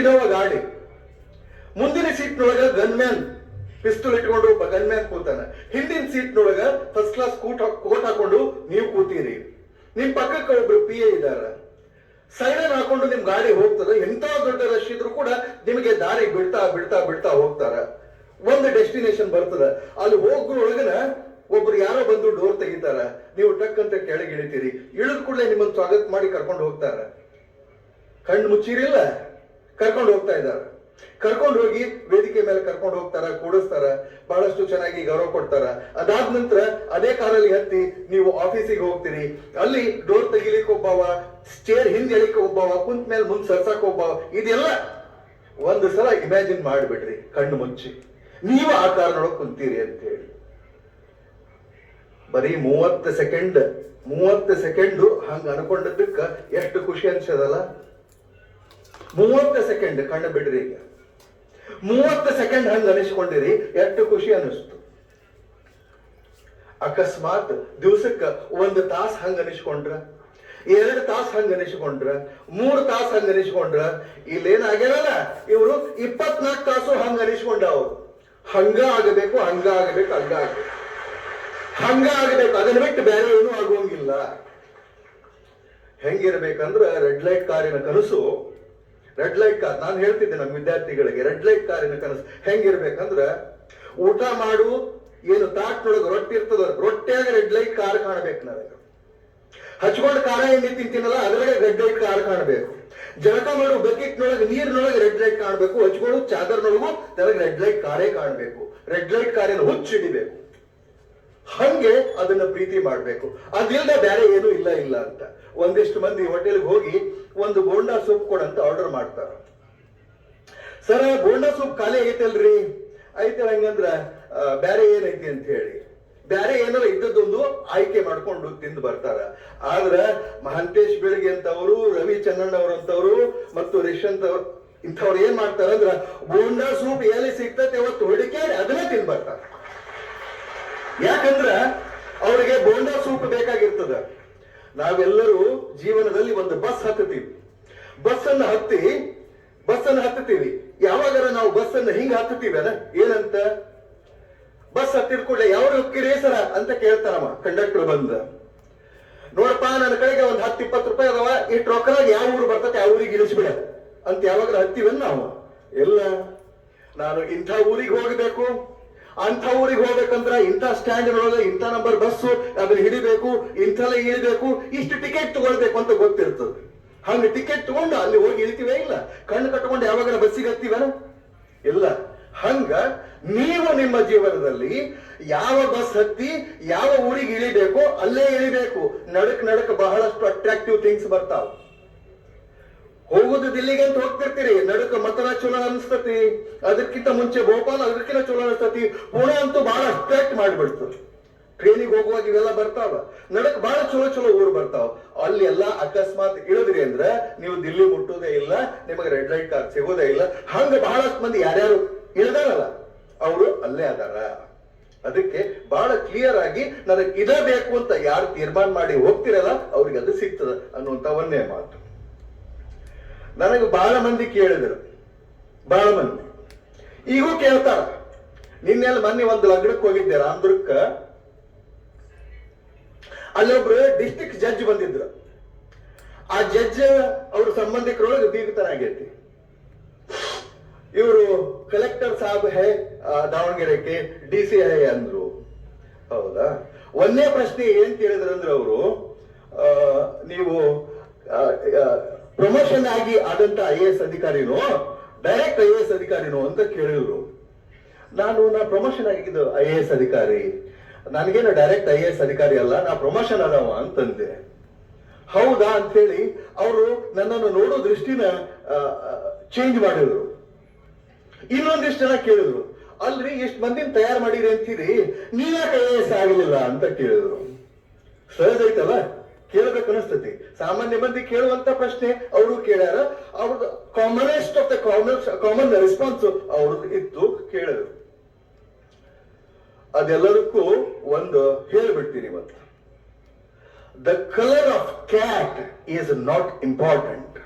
Innova ಗಾಡಿ. ಮುಂದಿನ ಸೀಟ್ನೊಳಗ gunman ಪಿಸ್ತೂಲ್ ಇಟ್ಕೊಂಡು ಒಬ್ಬ ಗನ್ಮ್ಯಾನ್ ಕೂತಾನೆ. ಹಿಂದಿನ ಸೀಟ್ನೊಳಗ ಫಸ್ಟ್ ಕ್ಲಾಸ್ ಕೂಟ್ ಕೋಟ್ ಹಾಕೊಂಡು ನೀವು ಕೂತೀರಿ. ನಿಮ್ ಪಕ್ಕಕ್ಕೆ ಒಬ್ರು ಪಿ ಎ ಇದಾರ. ಸೈರನ್ ಹಾಕೊಂಡು ನಿಮ್ ಗಾಡಿ ಹೋಗ್ತದೆ. ಎಂತ ದೊಡ್ಡ ರಶ್ ಇದ್ರು ಕೂಡ ನಿಮಗೆ ದಾರಿ ಬಿಡ್ತಾ ಬಿಡ್ತಾ ಬಿಡ್ತಾ ಹೋಗ್ತಾರ. ಒಂದು ಡೆಸ್ಟಿನೇಷನ್ ಬರ್ತದ. ಅಲ್ಲಿ ಹೋಗ್ರೊಳಗನ ಒಬ್ರು ಯಾರೋ ಬಂದು ಡೋರ್ ತೆಗಿತಾರ. ನೀವು ಟಕ್ ಅಂತ ಕೆಳಗೆ ಇಳಿತೀರಿ ಇಳಿದ ಕೂಡಲೇ ನಿಮ್ಮನ್ನು ಸ್ವಾಗತ ಮಾಡಿ ಕರ್ಕೊಂಡು ಹೋಗ್ತಾರ. ಕಣ್ಣು ಮುಚ್ಚಿರಿಲ್ಲ? ಕರ್ಕೊಂಡು ಹೋಗ್ತಾ ಇದ್ದಾರೆ. ಕರ್ಕೊಂಡು ಹೋಗಿ ವೇದಿಕೆ ಮೇಲೆ ಕರ್ಕೊಂಡು ಹೋಗ್ತಾರ, ಕೂಡಿಸ್ತಾರ, ಬಹಳಷ್ಟು ಚೆನ್ನಾಗಿ ಗೌರವ ಕೊಡ್ತಾರ. ಅದಾದ ನಂತರ ಅದೇ ಕಾರಲ್ಲಿ ಹತ್ತಿ ನೀವು ಆಫೀಸಿಗೆ ಹೋಗ್ತೀರಿ. ಅಲ್ಲಿ ಡೋರ್ ತೆಗಿಲಿಕ್ಕೆ ಒಬ್ಬವ ಚೇರ್ ಹಿಂದೆ ಎಳಿಕೆ ಒಬ್ಬವ, ಕುಂತ ಮೇಲೆ ಮುಂದೆ ಸರ್ಸಕ್ ಒಬ್ಬವ, ಇದೆಲ್ಲ ಒಂದು ಸಲ ಇಮ್ಯಾಜಿನ್ ಮಾಡಿಬಿಡ್ರಿ, ಕಣ್ಣು ಮುಚ್ಚಿ. ನೀವು ಆ ಕಾರಣೊಳಗೆ ಕುಂತೀರಿ ಅಂತ ಹೇಳಿ ಬರೀ ಮೂವತ್ತು ಸೆಕೆಂಡ್ ಮೂವತ್ತು ಸೆಕೆಂಡು ಹಂಗೆ ಅನ್ಕೊಂಡದಕ್ಕ ಎಷ್ಟು ಖುಷಿ ಅನ್ಸದಲ್ಲ? ಮೂವತ್ತು ಸೆಕೆಂಡ್ ಕಣ್ಣು ಬಿಡ್ರಿ ಈಗ. ಮೂವತ್ತು ಸೆಕೆಂಡ್ ಹಂಗೆ ಅನಿಸ್ಕೊಂಡಿರಿ, ಎಷ್ಟು ಖುಷಿ ಅನಿಸ್ತು. ಅಕಸ್ಮಾತ್ ದಿವಸಕ್ಕೆ ಒಂದು ತಾಸು ಹಂಗೆ ಅನಿಸ್ಕೊಂಡ್ರ? ಎರಡು ತಾಸು ಹಂಗೆ ಅನಿಸ್ಕೊಂಡ್ರ? ಮೂರು ತಾಸು ಹಂಗ ಅನಿಸ್ಕೊಂಡ್ರ? ಇಲ್ಲೇನಾಗ್ಯಾರಲ್ಲ ಇವರು ಇಪ್ಪತ್ನಾಲ್ಕು ತಾಸು ಹಂಗೆ ಅನಿಸ್ಕೊಂಡ ಅವ್ರು. ಹಂಗ ಆಗಬೇಕು ಹಂಗ ಆಗಬೇಕು ಹಂಗ ಆಗಬೇಕು. ಹಂಗ ಆಗಬೇಕು, ಅದನ್ನ ಬಿಟ್ಟು ಬೇರೆ ಏನೂ ಆಗುವಂಗಿಲ್ಲ ಹೆಂಗಿರ್ಬೇಕಂದ್ರ ರೆಡ್ ಲೈಟ್ ಕಾರಿನ ಕನಸು ರೆಡ್ ಲೈಟ್ ಕಾರ್ ನಾನು ಹೇಳ್ತಿದ್ದೆ ನಮ್ಮ ವಿದ್ಯಾರ್ಥಿಗಳಿಗೆ ರೆಡ್ ಲೈಟ್ ಕಾರಿನ ಕನಸು. ಹೆಂಗಿರ್ಬೇಕಂದ್ರೆ, ಊಟ ಮಾಡು, ಏನು ತಾಟ್ನೊಳಗೆ ರೊಟ್ಟಿ ಇರ್ತದ, ರೊಟ್ಟಿಯಾಗ ರೆಡ್ ಲೈಟ್ ಕಾರ್ ಕಾಣಬೇಕು ನನಗೆ. ಹಚ್ಕೊಂಡು ಕಾರ ಎಣ್ಣೆ ತಿಂತೀನಲ್ಲ, ಅದ್ರಾಗ ರೆಡ್ ಲೈಟ್ ಕಾರ್ ಕಾಣಬೇಕು. ಜಳಕ ಮಾಡು, ಬಕೆಟ್ನೊಳಗೆ, ನೀರಿನೊಳಗೆ ರೆಡ್ ಲೈಟ್ ಕಾಣಬೇಕು. ಹಚ್ಕೊಂಡು ಚಾದರ್ನೊಳಗೂ ನನಗೆ ರೆಡ್ ಲೈಟ್ ಕಾರೇ ಕಾಣಬೇಕು. ರೆಡ್ ಲೈಟ್ ಕಾರಿನ ಹುಚ್ಚಿಡಿಬೇಕು ಹಂಗೆ ಅದನ್ನ ಪ್ರೀತಿ ಮಾಡ್ಬೇಕು. ಅದಿಲ್ಲದೆ ಬೇರೆ ಏನೂ ಇಲ್ಲ ಇಲ್ಲ ಅಂತ. ಒಂದಿಷ್ಟು ಮಂದಿ ಹೋಟೆಲ್ಗೆ ಹೋಗಿ ಒಂದು ಬೋಂಡಾ ಸೂಪ್ ಕೊಡಂತ ಆರ್ಡರ್ ಮಾಡ್ತಾರ. ಸರ, ಬೋಂಡಾ ಸೂಪ್ ಖಾಲಿ ಐತಲ್ರಿ ಐತೆ ಹಂಗಂದ್ರ ಬೇರೆ ಏನೈತಿ ಅಂತ ಹೇಳಿ. ಬ್ಯಾರೆ ಏನಾರ ಇದ್ದದ್ದೊಂದು ಆಯ್ಕೆ ಮಾಡ್ಕೊಂಡು ತಿಂದು ಬರ್ತಾರ. ಆದ್ರ ಮಹಂತೇಶ್ ಬೆಳಗ್ಗೆ ಅಂತವರು, ರವಿ ಅಂತವರು, ಮತ್ತು ರಿಶ್ ಅಂತವ್ರು ಇಂಥವ್ರು ಏನ್ ಮಾಡ್ತಾರ ಅಂದ್ರ, ಬೋಂಡಾ ಸೂಪ್ ಎಲ್ಲಿ ಸಿಗ್ತೈತೆ ಅವತ್ತು ಹುಡುಕಾಡಿ ಅದನ್ನೇ ತಿಂದು ಬರ್ತಾರ ಯಾಕಂದ್ರ ಅವರಿಗೆ ಬೋಂಡಾ ಸೂಪ್ ಬೇಕಾಗಿರ್ತದ. ನಾವೆಲ್ಲರೂ ಜೀವನದಲ್ಲಿ ಒಂದು ಬಸ್ ಹತ್ತುತ್ತೀವಿ. ಬಸ್ ಅನ್ನು ಹತ್ತಿ ಬಸ್ ಅನ್ನು ಹತ್ತುತ್ತೀವಿ. ಯಾವಾಗಾರ ನಾವು ಬಸ್ ಅನ್ನು ಹಿಂಗ ಹತ್ತೀವಿ ಅಲ್ಲ ಏನಂತ? ಬಸ್ ಹತ್ತಿದ ಕೂಡಲೇ ಯಾವ ಹೋಗ್ತೀರಿ ಸರ ಅಂತ ಕೇಳ್ತಾರಮ್ಮ ಕಂಡಕ್ಟರ್ ಬಂದ. ನೋಡಪ್ಪ, ನನ್ನ ಕಡೆಗೆ ಒಂದ್ ಹತ್ತು ಇಪ್ಪತ್ತು ರೂಪಾಯಿ ಅದಾವ ಇಷ್ಟು ರೊಕ್ಕದಾಗ ಯಾವ ಊರು ಬರ್ತತೆ, ಆ ಊರಿಗೆ ಇಳಿಸ್ಬಿಡ. ಅಂತ ಯಾವಾಗ ಹತ್ತೀವನ್ ನಾವು? ಎಲ್ಲ ನಾನು ಇಂಥ ಊರಿಗೆ ಹೋಗಬೇಕು. ಅಂಥ ಊರಿಗೆ ಹೋಗ್ಬೇಕಂದ್ರ ಇಂಥ ಸ್ಟ್ಯಾಂಡ್ ಒಳಗೆ ಇಂಥ ನಂಬರ್ ಬಸ್ಸು ಅದನ್ನ ಹಿಡಿಬೇಕು, ಇಂಥಲ್ಲ ಇಳಿಬೇಕು ಇಷ್ಟು ಟಿಕೆಟ್ ತಗೊಳ್ಬೇಕು ಅಂತ ಗೊತ್ತಿರ್ತದೆ. ಹಂಗೆ ಟಿಕೆಟ್ ತಗೊಂಡು ಅಲ್ಲಿ ಹೋಗಿ ಇಳಿತೀವೇ ಇಲ್ಲ? ಕಣ್ಣು ಕಟ್ಕೊಂಡು ಯಾವಾಗ ಬಸ್ಸಿಗೆ ಹತ್ತೀವನ ಇಲ್ಲ. ಹಂಗ ನೀವು ನಿಮ್ಮ ಜೀವನದಲ್ಲಿ ಯಾವ ಬಸ್ ಹತ್ತಿ ಯಾವ ಊರಿಗೆ ಇಳಿಬೇಕು, ಅಲ್ಲೇ ಇಳಿಬೇಕು. ನಡಕ್ ನಡಕ್ ಬಹಳಷ್ಟು ಅಟ್ರಾಕ್ಟಿವ್ ಥಿಂಗ್ಸ್ ಬರ್ತಾವ. ಹೋಗುದು ದಿಲ್ಲಿಗೆ ಅಂತ ಹೋಗ್ತಿರ್ತೀರಿ. ನಡುಕ ಮತನ ಚಲೋ ಅನಿಸ್ತತಿ. ಅದಕ್ಕಿಂತ ಮುಂಚೆ ಭೋಪಾಲ್, ಅದಕ್ಕಿಂತ ಚಲೋ ಅನಿಸ್ತತಿ. ಪುಣೆ ಅಂತೂ ಬಹಳ ಅಟ್ರಾಕ್ಟ್ ಮಾಡಿಬಿಡ್ತು. ಟ್ರೈನಿಗೆ ಹೋಗುವಾಗ ಇವೆಲ್ಲ ಬರ್ತಾವ. ನಡಕ್ ಬಹಳ ಚಲೋ ಚಲೋ ಊರು ಬರ್ತಾವ. ಅಲ್ಲಿ ಎಲ್ಲ ಅಕಸ್ಮಾತ್ ಇಳಿದ್ರಿ ಅಂದ್ರೆ ನೀವು ದಿಲ್ಲಿ ಮುಟ್ಟೋದೇ ಇಲ್ಲ, ನಿಮಗೆ ರೆಡ್ ಲೈಟ್ ಕಾರ್ ಸಿಗೋದೇ ಇಲ್ಲ. ಹಂಗ ಬಹಳಷ್ಟು ಮಂದಿ ಯಾರ್ಯಾರು ಇಳ್ದಾರಲ್ಲ, ಅವರು ಅಲ್ಲೇ ಅದಾರ. ಅದಕ್ಕೆ ಬಹಳ ಕ್ಲಿಯರ್ ಆಗಿ ನನಗೆ ಇದ ಬೇಕು ಅಂತ ಯಾರು ತೀರ್ಮಾನ ಮಾಡಿ ಹೋಗ್ತಿರಲ್ಲ, ಅವ್ರಿಗೆ ಅದು ಸಿಗ್ತದ ಅನ್ನುವಂತ ಒಂದೇ ಮಾತು. ನನಗೆ ಬಹಳ ಮಂದಿ ಕೇಳಿದರು. ಬಹಳ ಮಂದಿ. ಈಗೂ ಕೇಳ್ತಾರ. ನಿನ್ನೆಲ್ಲ ಮೊನ್ನೆ ಒಂದು ಲಗ್ನಕ್ಕೆ ಹೋಗಿದ್ದೆ, ರಾಮದುರ್ಗ. ಅಲ್ಲೊಬ್ರು ಡಿಸ್ಟ್ರಿಕ್ಟ್ ಜಡ್ಜ್ ಬಂದಿದ್ರು. ಆ ಜಡ್ಜ್ ಅವ್ರ ಸಂಬಂಧಿಕರೊಳಗೆ ಬೀಗತನಾಗೈತಿ ಇವರು ಕಲೆಕ್ಟರ್ ಸಾಬ್ ಹೇ ದಾವಣಗೆರೆಗೆ ಡಿ ಸಿ ಹೇ ಅಂದ್ರು. ಹೌದಾ? ಒಂದೇ ಪ್ರಶ್ನೆ ಏನ್ ಕೇಳಿದ್ರು ಅಂದ್ರೆ ಅವರು ನೀವು ಪ್ರಮೋಷನ್ ಆಗಿ ಆದಂತ ಐ ಎ ಎಸ್ ಅಧಿಕಾರಿನೋ, ಡೈರೆಕ್ಟ್ ಐ ಎ ಎಸ್ ಅಧಿಕಾರಿನೋ ಅಂತ ಕೇಳಿದ್ರು. ನಾನು ನಾ ಪ್ರಮೋಷನ್ ಆಗಿದ್ದು ಐ ಎ ಎಸ್ ಅಧಿಕಾರಿ. ನನಗೇನು ಡೈರೆಕ್ಟ್ ಐ ಎ ಎಸ್ ಅಧಿಕಾರಿ ಅಲ್ಲ, ನಾ ಪ್ರಮೋಷನ್ ಅದಾವ ಅಂತಂದೆ. ಹೌದಾ ಅಂತ ಹೇಳಿ ಅವರು ನನ್ನನ್ನು ನೋಡೋ ದೃಷ್ಟಿನ ಚೇಂಜ್ ಮಾಡಿದ್ರು. ಇನ್ನೊಂದಿಷ್ಟು ಜನ ಕೇಳಿದ್ರು. ಅಲ್ರಿ ಎಷ್ಟು ಮಂದಿನ ತಯಾರು ಮಾಡಿರಿ ಅಂತೀರಿ, ನೀವ್ಯಾಕೆ ಐ ಎ ಎಸ್ ಆಗಲಿಲ್ಲ ಅಂತ ಕೇಳಿದ್ರು. ಸಹಜ ಐತಲ್ಲ? ಕೇಳ್ಬೇಕು ಅನಿಸ್ತತಿ ಸಾಮಾನ್ಯ ಮಂದಿ ಕೇಳುವಂತ ಪ್ರಶ್ನೆ ಅವರು ಕೇಳ್ಯಾರ. ಅವ್ರದ್ದು commonest of the common common response ಅವ್ರದ್ದು ಇತ್ತು ಕೇಳರು ಅದೆಲ್ಲದಕ್ಕೂ ಒಂದು ಹೇಳ್ಬಿಡ್ತೀನಿ ಇವತ್ತು. The colour of cat is not important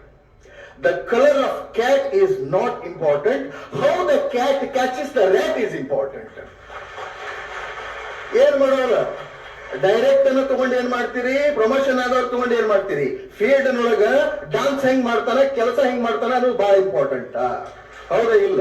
the colour of cat is not important how the cat catches the rat is important ಏನ್ ಮಾಡೋಲ್ಲ ಡೈರೆಕ್ಟ್ ಅನ್ನು ತಗೊಂಡು ಏನ್ ಮಾಡ್ತೀರಿ? ಪ್ರಮೋಷನ್ ಆದವ್ರು ತಗೊಂಡು ಏನ್ ಮಾಡ್ತೀರಿ? ಫೀಲ್ಡ್ ನೊಳಗ ಡಾನ್ಸ್ ಹೆಂಗ್ ಮಾಡ್ತಾನ, ಕೆಲಸ ಹೆಂಗ್ ಮಾಡ್ತಾನ ಅದು ಬಹಳ ಇಂಪಾರ್ಟೆಂಟ್ ಹೌದಾ ಇಲ್ಲ?